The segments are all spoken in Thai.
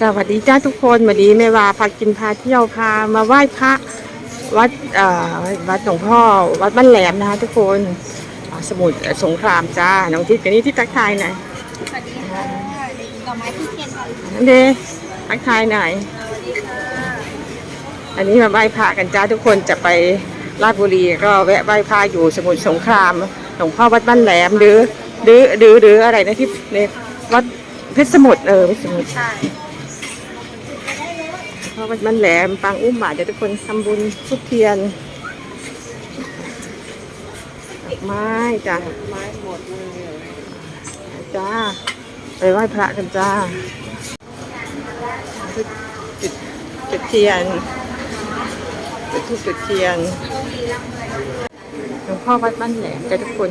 สวัสดีจ้าทุกคนวันนี้แม่วาพากินพาเที่ยวพามาไหว้พระวัดเอ่อวัดหลวงพ่อวัดบ้านแหลมนะคะทุกคนอ่าสมุทรสงครามจ้าน้องทิพย์กันนี้ที่ทักทายหน่อยสวัสดีค่ะดอกไม้ที่เทียนกันนั่นเดทักทายหน่อยสวัสดีค่ะอันนี้มาไหว้พระกันจ้าทุกคนจะไปราชบุรีก็แวะไหว้พระอยู่สมุทรสงครามหลวงพ่อวัดบ้านแหลมหรือหรือหรือหรืออะไรนะที่ในวัดเพชรสมุทรเออเพชรสมุทรใช่ เพราะมันแหลมปางอุ้มหมาเดี๋ยวทุกคนทำบุญทุกเทียนดอกไม้จ้ะไม้หมดเลยจ้าไปไหว้พระกันจ้าจุดจุดเทียนจุดทูปจุดเทียนหลวงพ่อวัดบ้านแหลมจ้ะทุกคน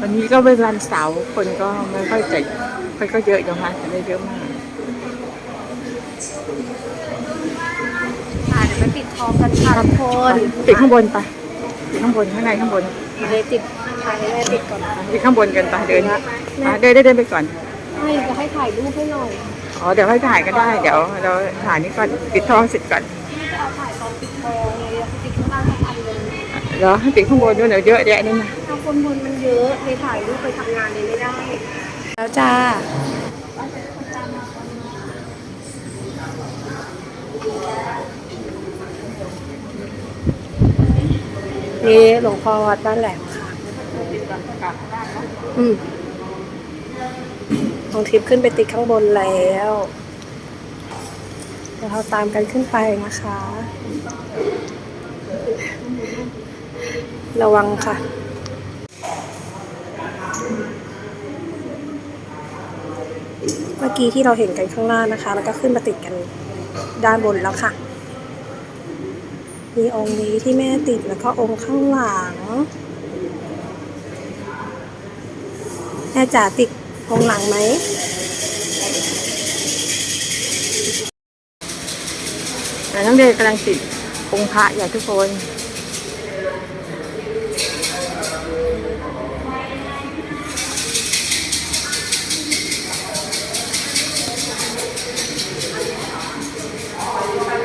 วันนี้ก็เป็นวันเสาร์คนก็ไม่ค่อยใจะคนก็เยอะอยู่นะคะแต่ไม่เยอะมาก ค่ะเดี๋ยวไปปิดทองกันค่ะทุกคนปิดข้างบนไปปิดข้างบนข้างในข้างบนเลยติดถ่ายให้แม่ติดก่อนปิดข้างบนกันไปเดินอะเดินได้เดินไปก่อนไม่จะให้ถ่ายรูปให้หน่อยอ๋อเดี๋ยวให้ถ่ายก็ได้ เดี๋ยวเราถ่ายนี่ก่อนปิดทองเสร็จก่อนจะเอาถ่ายตอนปิดทองเลยปิดข้างล่างทั้งอันเลยเดี๋ยวให้ปิดข้างบนด้วยเดี๋ยวเยอะแยะนี่นะถ้าคนบนมันเยอะเลยถ่ายรูปไปทำงานเลยไม่ได้ แล้วจ้า นี่หลวงพ่อวัดบ้านแหลมค่ะ อืมน้องทิพย์ขึ้นไปติดข้างบนแล้วเดี๋ยวเราตามกันขึ้นไปนะคะ ระวังค่ะเมื่อกี้ที่เราเห็นกันข้างล่างนะคะ แล้วก็ขึ้นมาติดกันด้านบนแล้วค่ะ มีองค์นี้ที่แม่ติดแล้วก็องค์ข้างหลัง แม่จ๋าติดองค์หลังไหม แต่น้องเดย์กำลังติดองค์พระอย่าทุกคน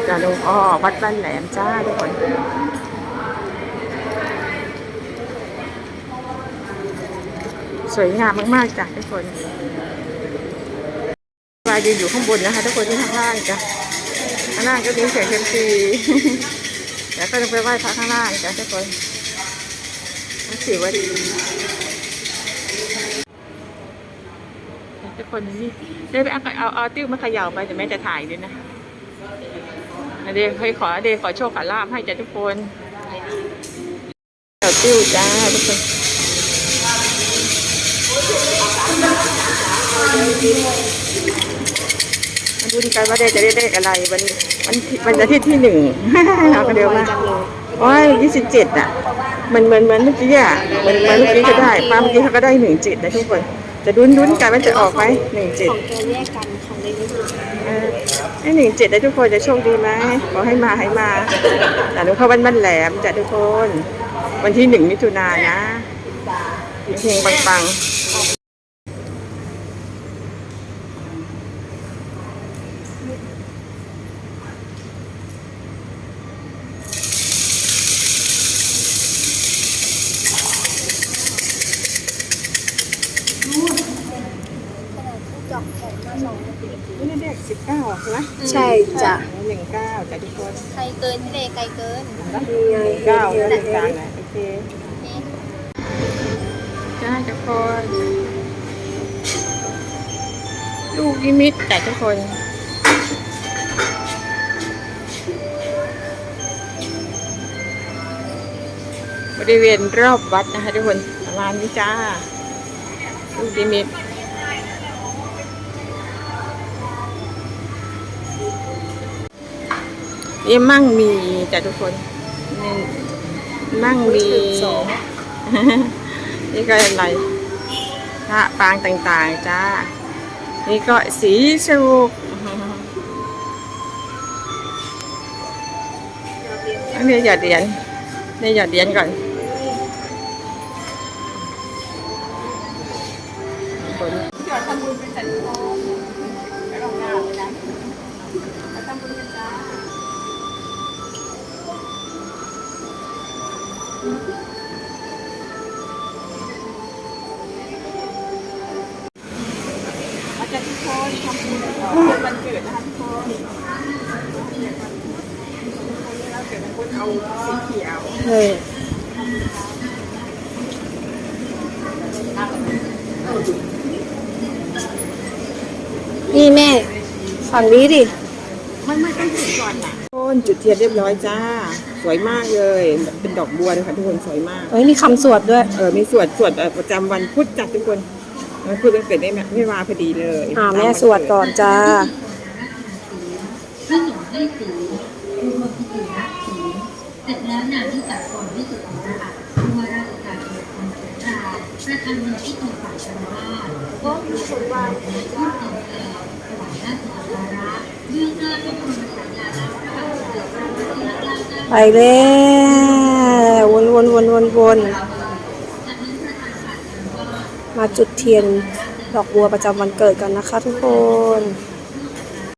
จะลงอ้อวัดบ้านแหลมจ้าทุกคนสวยงามมากๆจ้ะทุกคนวายยืนอยู่ข้างบนนะคะ ทุกคนที่ข้างล่างจ้ะข้างล่างก็มีเสียงเซยมซีแล้วก็จะไปไหว้พระข้างล่างจ้ะทุกคนนักสีวดีทุกคนนี่เดี๋ยวไปเอาเอาเอาติ้วมาเขย่าไปแต่แม่จะถ่ายด้วยนะ เดย์เคยขอเดย์ขอโชคขอลาบให้จ้ะทุกคนเอาติ้วจ้าทุกคนมาดูดีกันว่าได้จะได้เลขอะไรวันวันที่วันอาทิตย์ที่หนึ่งเอากันเดียวมาโอ้ยยี่สิบเจ็ดอะมันเหมือนเหมือนเมื่อกี้อะเหมือนเหมือนเมื่อกี้ก็ได้ป้าเมื่อกี้เขาก็ได้หนึ่งเจ็ดนะทุกคน จะดุนดุนกันว่าจะออกไหมหนึ่งเจ็ดของแกแยกกันของเล็ก ไอ้หนึ่งเจ็ดได้ทุกคนจะโชคดีไหมขอให้มาให้มาแต่หนูเข้าวันบ้านแหลมจ้ะทุกคน วันที่หนึ่งมิถุนายนนะเพลงปังๆ นี่เด็กสิบเก้าใช่ไหมใช่จ้ะหนึ่งเก้าจ้ะทุกคนไกลเกินพี่เลไกลเกินนี่งเก้าแล้วตรงกลางนะโอเคจ้าทุกคนลูกยิมิตแต่ทุกคนบริเวณรอบวัดนะคะทุกคนประมาณนี้จ้าลูกยิมิต นี่มั่งมีจ้ะทุกคนนี่มั่งมีสองนี่ก็อะไรพระปางต่างๆจ้า นี่ก็สีสุกอันนี้หยอดเหรียญนี่หยอดเหรียญก่อนคนจอดทำบุญเป็นสันทอง อาจารย์ทุกคนทำบุญวันเกิดนะคะทุกคนเราเกิดเป็นคนเอาสีเขียวเฮ้ยนี่แม่ฝั่งนี้ดิ ไม่ไม่ต้องจุดก่อนนะจุดเทียนเรียบร้อยจ้า สวยมากเลย เป็นดอกบัวนะคะทุกคนสวยมากเฮ้ยมีคำสวดด้วย เออมีสวดสวดเอ่อประจำวันพุธจัดทุกคนวันพุธวันเกิดได้ไม่มาพอดีเลยอ่าแม่สวดก่อนจ้า พระสงฆ์ให้ศีลรวมพิธีรับศีลเสร็จแล้วนางที่จัดก่อนที่สุดของนะคะผู้ว่าราชการจังหวัดสงขลาประธานในพิธีฝ่ายชนราชก็มีส่วนวางในชุดแต่งกายถวายราชสักการะเบื้องหน้าพระบรมฉายาลักษณ์พระบาทสมเด็จพระ ไปแล้ววนวนวนวนวนมาจุดเทียนดอกบัวประจำวันเกิดกันนะคะทุกคน